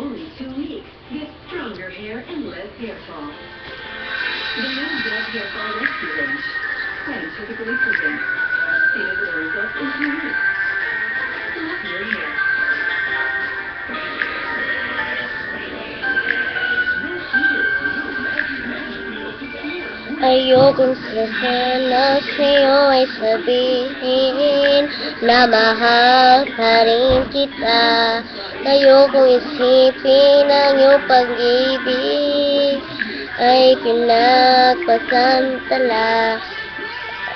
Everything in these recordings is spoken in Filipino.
only two weeks, get stronger hair and less hair fall. The new Dove Hair Fall Rescue Range. Scientifically proven. See Ayokong sana sa'yo ay sabihin na mahal pa rin kita. Ayokong isipin ang iyong pag-ibig ay pinagpasantala.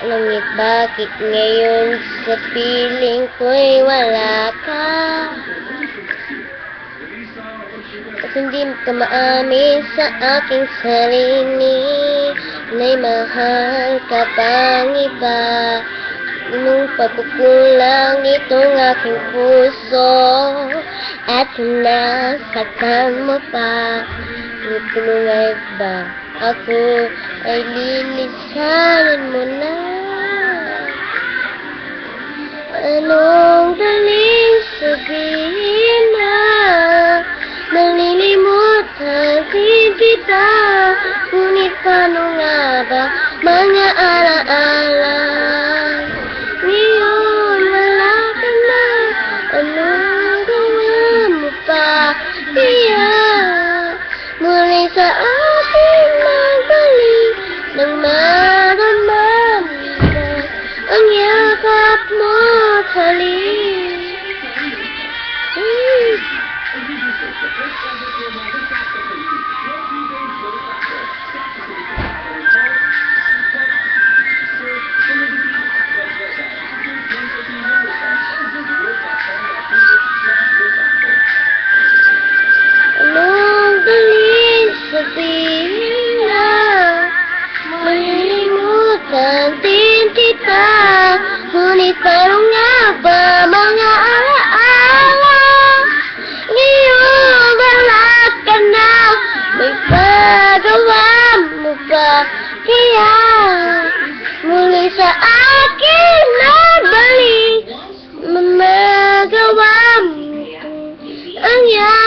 Langit bakit ngayon sa piling ko'y wala ka? At hindi ka maamin sa aking sarili Na'y mahal ka pang iba? Nung pagkukulang nitong aking puso At sinasaktan mo pa? Tutulungay ba ako? Ay lilisanin mo na kita unik penuh ngaba Banyak ala-ala. Rion melakana Menunggu pa Dia. Mulai saat di sarungnya Pemangnya ala-ala Nyiu berlak kenal. Muka dia. Mulai saat kita beli Memegang Engnya